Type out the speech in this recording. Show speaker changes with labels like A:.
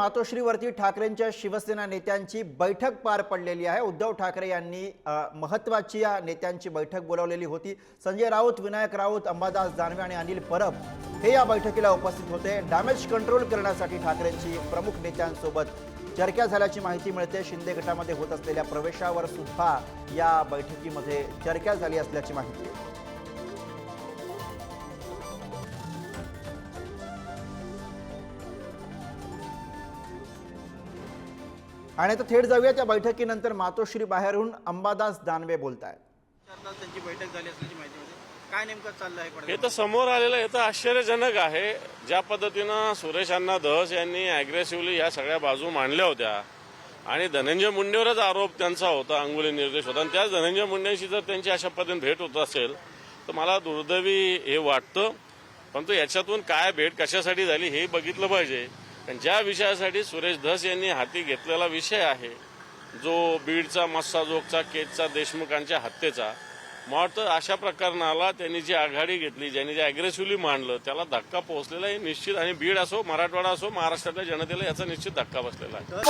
A: मातोश्रीवरती ठाकरेंच्या शिवसेना नेत्यांची बैठक पार पडलेली आहे. उद्धव ठाकरे यांनी महत्त्वाची महत्वाची या नेत्यांची बैठक बोलावलेली होती. संजय राऊत विनायक राऊत अंबादास दानवे आणि अनिल परब हे या बैठकीला उपस्थित होते. डॅमेज कंट्रोल करण्यासाठी ठाकरेंची प्रमुख नेत्यांसोबत चर्चा झाल्याची माहिती मिळते. शिंदे गटामध्ये होत असलेल्या प्रवेशावर सुद्धा या बैठकीमध्ये चर्चा झाली असल्याची माहिती आणि आता थेट जाऊया त्या बैठकीनंतर मातोश्री बाहेरून अंबादास दानवे बोलत आहेत
B: त्यांची बैठक झाली असल्याची माहिती मिळते. काय नेमकं चाललं आहे
C: हे? तर समोर आलेलं हे तर आश्चर्यजनक आहे. ज्या पद्धतीनं सुरेश अण्णा धस यांनी अग्रेसिव्हली या सगळ्या बाजू मांडल्या होत्या आणि धनंजय मुंडेवरच आरोप त्यांचा होता अंगुली निर्देश होता. आणि त्याच धनंजय मुंडेंशी जर त्यांची अशा पद्धतीने भेट होत असेल तर मला दुर्दैवी हे वाटतं. परंतु याच्यातून काय भेट कशासाठी झाली हे बघितलं पाहिजे. कारण ज्या विषयासाठी सुरेश धस यांनी हाती घेतलेला विषय आहे जो बीडचा मस्साजोगचा केजचा देशमुखांच्या हत्येचा मग वाटतं अशा प्रकरणाला त्यांनी जी आघाडी घेतली ज्यांनी जे अग्रेसिव्हली मांडलं त्याला धक्का पोहोचलेला आहे निश्चित. आणि बीड असो मराठवाडा असो महाराष्ट्रातल्या जनतेला याचा निश्चित धक्का बसलेला आहे.